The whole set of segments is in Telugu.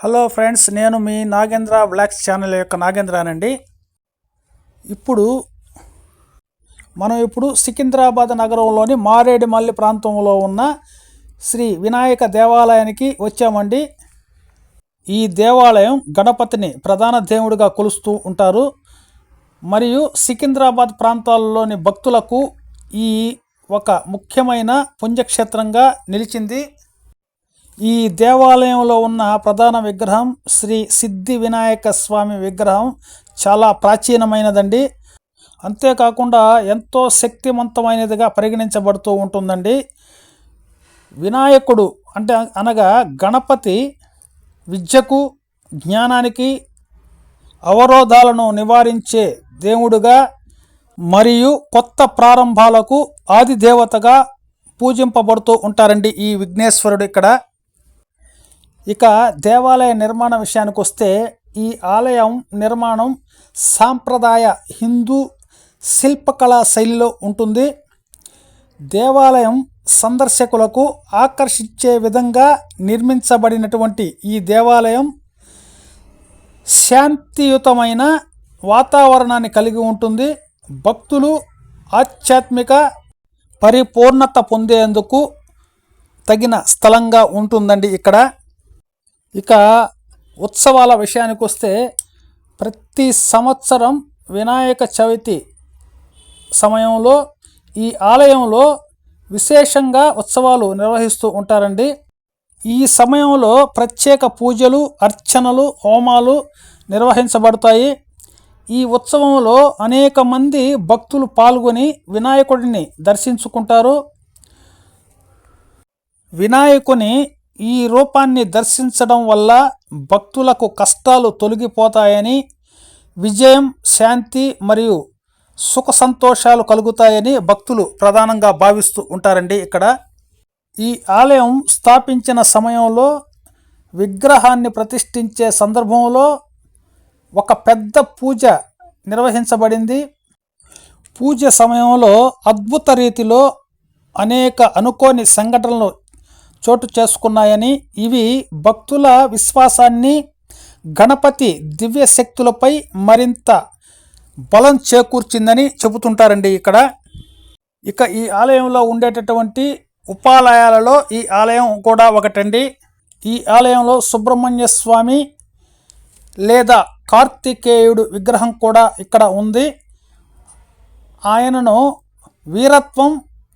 హలో ఫ్రెండ్స్ నేను మీ నాగేంద్ర బ్లాక్స్ ఛానల్ యొక్క నాగేంద్రానండి. ఇప్పుడు మనం ఇప్పుడు సికింద్రాబాద్ నగరంలోని మారేడుమల్లి ప్రాంతంలో ఉన్న శ్రీ వినాయక దేవాలయానికి వచ్చామండి. ఈ దేవాలయం గణపతిని ప్రధాన దేవుడిగా కొలుస్తూ ఉంటారు. మరియు సికింద్రాబాద్ ప్రాంతాల్లోని భక్తులకు ఈ ఒక ముఖ్యమైన పుణ్యక్షేత్రంగా నిలిచింది. ఈ దేవాలయంలో ఉన్న ప్రధాన విగ్రహం శ్రీ సిద్ధి వినాయక స్వామి విగ్రహం చాలా ప్రాచీనమైనదండి. అంతేకాకుండా ఎంతో శక్తివంతమైనదిగా పరిగణించబడుతూ ఉంటుందండి. వినాయకుడు అంటే అనగా గణపతి విద్యకు జ్ఞానానికి అవరోధాలను నివారించే దేవుడుగా మరియు కొత్త ప్రారంభాలకు ఆది దేవతగా పూజింపబడుతూ ఉంటారండి ఈ విఘ్నేశ్వరుడు ఇక్కడ. ఇక దేవాలయ నిర్మాణ విషయానికి వస్తే ఈ ఆలయం నిర్మాణం సాంప్రదాయ హిందూ శిల్పకళా శైలిలో ఉంటుంది. దేవాలయం సందర్శకులకు ఆకర్షించే విధంగా నిర్మించబడినటువంటి ఈ దేవాలయం శాంతియుతమైన వాతావరణాన్ని కలిగి ఉంటుంది. భక్తులు ఆధ్యాత్మిక పరిపూర్ణత పొందేందుకు తగిన స్థలంగా ఉంటుందండి ఇక్కడ. ఇక ఉత్సవాల విషయానికి వస్తే ప్రతి సంవత్సరం వినాయక చవితి సమయంలో ఈ ఆలయంలో విశేషంగా ఉత్సవాలు నిర్వహిస్తూ ఉంటారండి. ఈ సమయంలో ప్రత్యేక పూజలు అర్చనలు హోమాలు నిర్వహించబడతాయి. ఈ ఉత్సవంలో అనేక మంది భక్తులు పాల్గొని వినాయకుడిని దర్శించుకుంటారు. వినాయకుని ఈ రూపాన్ని దర్శించడం వల్ల భక్తులకు కష్టాలు తొలగిపోతాయని విజయం శాంతి మరియు సుఖ సంతోషాలు కలుగుతాయని భక్తులు ప్రధానంగా భావిస్తూ ఉంటారండి ఇక్కడ. ఈ ఆలయం స్థాపించిన సమయంలో విగ్రహాన్ని ప్రతిష్ఠించే సందర్భంలో ఒక పెద్ద పూజ నిర్వహించబడింది. పూజ సమయంలో అద్భుత రీతిలో అనేక అనుకోని సంఘటనలు చోటు చేసుకున్నాయని ఇవి భక్తుల విశ్వాసాన్ని గణపతి దివ్య శక్తులపై మరింత బలం చేకూర్చిందని చెబుతుంటారండి ఇక్కడ. ఇక ఈ ఆలయంలో ఉండేటటువంటి ఉపాలయాలలో ఈ ఆలయం కూడా ఒకటండి. ఈ ఆలయంలో సుబ్రహ్మణ్య స్వామి లేదా కార్తికేయుడు విగ్రహం కూడా ఇక్కడ ఉంది. ఆయనను వీరత్వం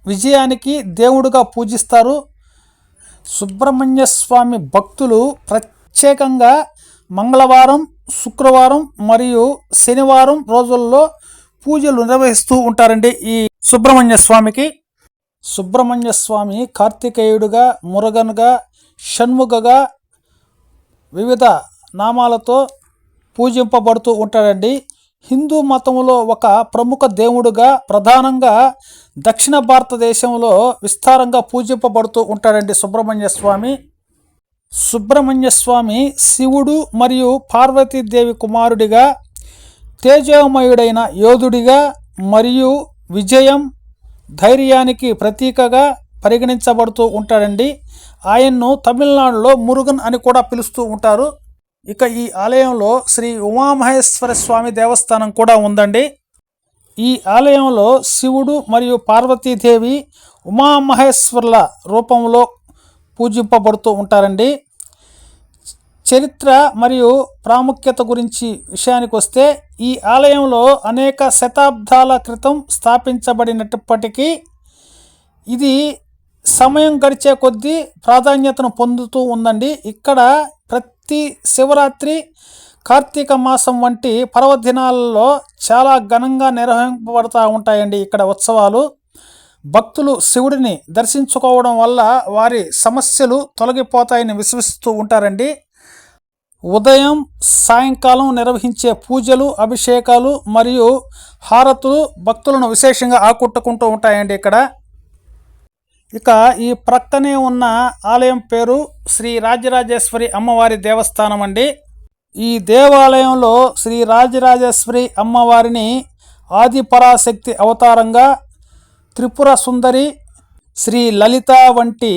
విజయానికి దేవుడుగా పూజిస్తారు. సుబ్రహ్మణ్య స్వామి భక్తులు ప్రత్యేకంగా మంగళవారం శుక్రవారం మరియు శనివారం రోజుల్లో పూజలు నిర్వహిస్తూ ఉంటారండి ఈ సుబ్రహ్మణ్య స్వామికి. సుబ్రహ్మణ్య స్వామి కార్తికేయుడుగా మురుగన్గా షణ్ముఖగా వివిధ నామాలతో పూజింపబడుతూ ఉంటాడండి. హిందూ మతంలో ఒక ప్రముఖ దేవుడుగా ప్రధానంగా దక్షిణ భారతదేశంలో విస్తారంగా పూజింపబడుతూ ఉంటాడండి సుబ్రహ్మణ్య స్వామి. సుబ్రహ్మణ్య స్వామి శివుడు మరియు పార్వతీదేవి కుమారుడిగా తేజోమయుడైన యోధుడిగా మరియు విజయం ధైర్యానికి ప్రతీకగా పరిగణించబడుతూ ఉంటాడండి. ఆయన్ను తమిళనాడులో మురుగన్ అని కూడా పిలుస్తూ ఉంటారు. ఇక ఈ ఆలయంలో శ్రీ ఉమామహేశ్వర స్వామి దేవస్థానం కూడా ఉందండి. ఈ ఆలయంలో శివుడు మరియు పార్వతీదేవి ఉమామహేశ్వర్ల రూపంలో పూజింపబడుతూ ఉంటారండి. చరిత్ర మరియు ప్రాముఖ్యత గురించి విషయానికి వస్తే ఈ ఆలయంలో అనేక శతాబ్దాల క్రితం స్థాపించబడినప్పటికీ ఇది సమయం గడిచే కొద్దీ ప్రాధాన్యతను పొందుతూ ఉందండి. ఇక్కడ ప్రతి శివరాత్రి కార్తీక మాసం వంటి పర్వదినాలలో చాలా ఘనంగా నిర్వహింపబడతా ఉంటాయండి ఇక్కడ ఉత్సవాలు. భక్తులు శివుడిని దర్శించుకోవడం వల్ల వారి సమస్యలు తొలగిపోతాయని విశ్వసిస్తూ ఉంటారండి. ఉదయం సాయంకాలం నిర్వహించే పూజలు అభిషేకాలు మరియు హారతులు భక్తులను విశేషంగా ఆకట్టుకుంటూ ఉంటాయండి ఇక్కడ. ఇక ఈ ప్రక్కనే ఉన్న ఆలయం పేరు శ్రీ రాజరాజేశ్వరి అమ్మవారి దేవస్థానం అండి. ఈ దేవాలయంలో శ్రీ రాజరాజేశ్వరి అమ్మవారిని ఆదిపరాశక్తి అవతారంగా త్రిపుర సుందరి శ్రీ లలిత వంటి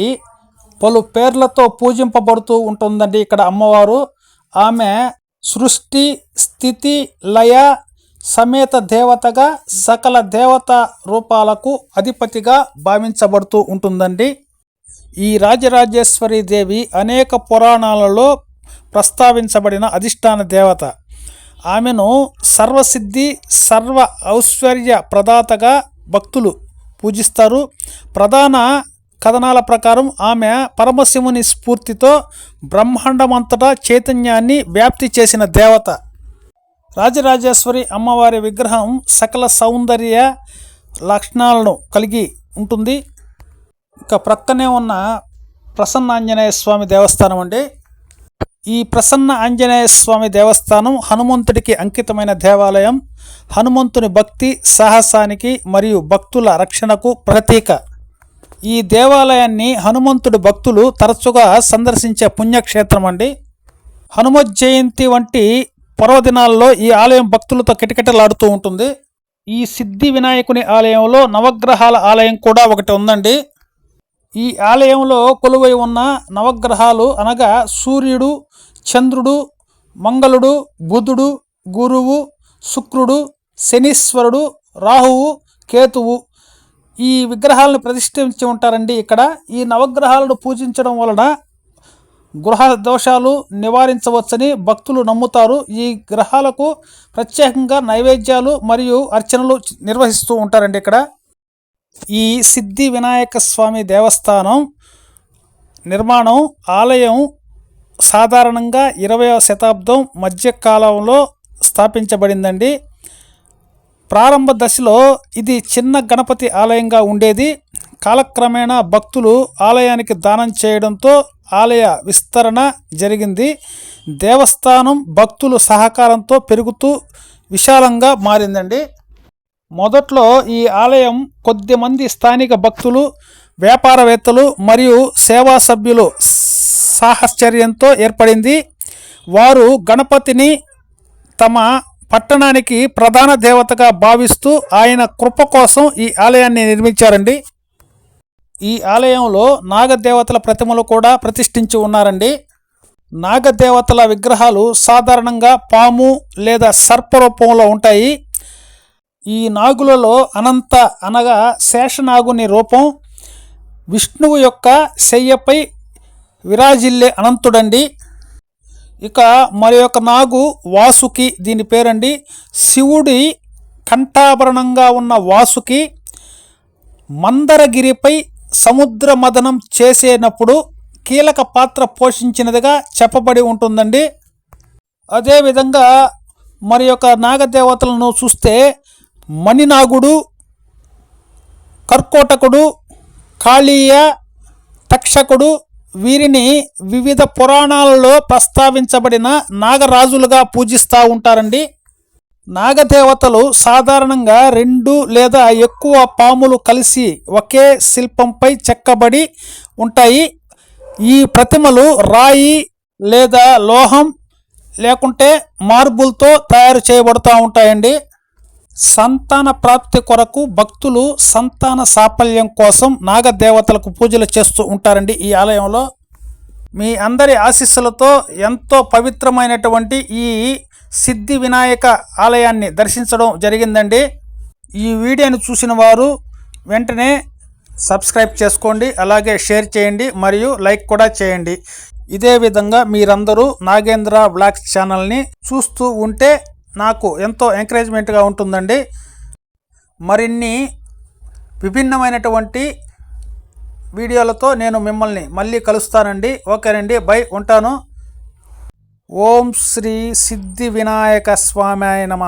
పలు పేర్లతో పూజింపబడుతూ ఉంటుందండి ఇక్కడ అమ్మవారు. ఆమె సృష్టి స్థితి లయ సమేత దేవతగా సకల దేవత రూపాలకు అధిపతిగా భావించబడుతూ ఉంటుందండి. ఈ రాజరాజేశ్వరి దేవి అనేక పురాణాలలో ప్రస్తావించబడిన అధిష్టాన దేవత. ఆమెను సర్వసిద్ధి సర్వ ఐశ్వర్య ప్రదాతగా భక్తులు పూజిస్తారు. ప్రధాన కథనాల ప్రకారం ఆమె పరమశివుని స్ఫూర్తితో బ్రహ్మాండమంతటా చైతన్యాన్ని వ్యాప్తి చేసిన దేవత. రాజరాజేశ్వరి అమ్మవారి విగ్రహం సకల సౌందర్య లక్షణాలను కలిగి ఉంటుంది. ఇక ప్రక్కనే ఉన్న ప్రసన్న ఆంజనేయ స్వామి దేవస్థానం అండి. ఈ ప్రసన్న ఆంజనేయ స్వామి దేవస్థానం హనుమంతుడికి అంకితమైన దేవాలయం. హనుమంతుని భక్తి సాహసానికి మరియు భక్తుల రక్షణకు ప్రతీక. ఈ దేవాలయాన్ని హనుమంతుడి భక్తులు తరచుగా సందర్శించే పుణ్యక్షేత్రం అండి. హనుమత్ జయంతి వంటి పర్వదినాల్లో ఈ ఆలయం భక్తులతో కిటకిటలాడుతూ ఉంటుంది. ఈ సిద్ధి వినాయకుని ఆలయంలో నవగ్రహాల ఆలయం కూడా ఒకటి ఉందండి. ఈ ఆలయంలో కొలువై ఉన్న నవగ్రహాలు అనగా సూర్యుడు చంద్రుడు మంగళుడు బుధుడు గురువు శుక్రుడు శనీశ్వరుడు రాహువు కేతువు ఈ విగ్రహాలను ప్రతిష్ఠించి ఉంటారండి ఇక్కడ. ఈ నవగ్రహాలను పూజించడం వలన గృహ దోషాలు నివారించవచ్చని భక్తులు నమ్ముతారు. ఈ గ్రహాలకు ప్రత్యేకంగా నైవేద్యాలు మరియు అర్చనలు నిర్వహిస్తూ ఉంటారండి ఇక్కడ. ఈ సిద్ధి వినాయక స్వామి దేవస్థానం నిర్మాణం ఆలయం సాధారణంగా ఇరవయవ శతాబ్దం మధ్యకాలంలో స్థాపించబడిందండి. ప్రారంభ దశలో ఇది చిన్న గణపతి ఆలయంగా ఉండేది. కాలక్రమేణా భక్తులు ఆలయానికి దానం చేయడంతో ఆలయ విస్తరణ జరిగింది. దేవస్థానం భక్తులు సహకారంతో పెరుగుతూ విశాలంగా మారిందండి. మొదట్లో ఈ ఆలయం కొద్దిమంది స్థానిక భక్తులు వ్యాపారవేత్తలు మరియు సేవా సభ్యులు సాహచర్యంతో ఏర్పడింది. వారు గణపతిని తమ పట్టణానికి ప్రధాన దేవతగా భావిస్తూ ఆయన కృప కోసం ఈ ఆలయాన్ని నిర్మించారండి. ఈ ఆలయంలో నాగదేవతల ప్రతిమలు కూడా ప్రతిష్ఠించి ఉన్నారండి. నాగదేవతల విగ్రహాలు సాధారణంగా పాము లేదా సర్ప రూపంలో ఉంటాయి. ఈ నాగులలో అనంత అనగా శేషనాగుని రూపం. విష్ణువు యొక్క శయ్యపై విరాజిల్లే అనంతుడండి. ఇక మరి యొక్క నాగు వాసుకి దీని పేరండి. శివుడి కంఠాభరణంగా ఉన్న వాసుకి మందరగిరిపై సముద్ర మదనం చేసేటప్పుడు కీలక పాత్ర పోషించినదిగా చెప్పబడి ఉంటుందండి. అదేవిధంగా మరి యొక్క నాగదేవతలను చూస్తే మణినాగుడు కర్కోటకుడు కాళీయ తక్షకుడు వీరిని వివిధ పురాణాలలో ప్రస్తావించబడిన నాగరాజులుగా పూజిస్తూ ఉంటారండి. నాగదేవతలు సాధారణంగా రెండు లేదా ఎక్కువ పాములు కలిసి ఒకే శిల్పంపై చెక్కబడి ఉంటాయి. ఈ ప్రతిమలు రాయి లేదా లోహం లేకుంటే మార్బుల్తో తయారు చేయబడుతూ ఉంటాయండి. సంతాన ప్రాప్తి కొరకు భక్తులు సంతాన సాఫల్యం కోసం నాగదేవతలకు పూజలు చేస్తూ ఉంటారండి ఈ ఆలయంలో. మీ అందరి ఆశీస్సులతో ఎంతో పవిత్రమైనటువంటి ఈ సిద్ధి వినాయక ఆలయాన్ని దర్శించడం జరిగిందండి. ఈ వీడియోని చూసిన వారు వెంటనే సబ్స్క్రైబ్ చేసుకోండి అలాగే షేర్ చేయండి మరియు లైక్ కూడా చేయండి. ఇదే విధంగా మీరందరూ నాగేంద్ర బ్లాగ్స్ ఛానల్ని చూస్తూ ఉంటే నాకు ఎంతో ఎంకరేజ్మెంట్గా ఉంటుందండి. మరిన్ని విభిన్నమైనటువంటి వీడియోలతో నేను మిమ్మల్ని మళ్ళీ కలుస్తానండి. ఓకేనండి బై. ఉంటాను. ఓం శ్రీ సిద్ధి వినాయక స్వామి నమ.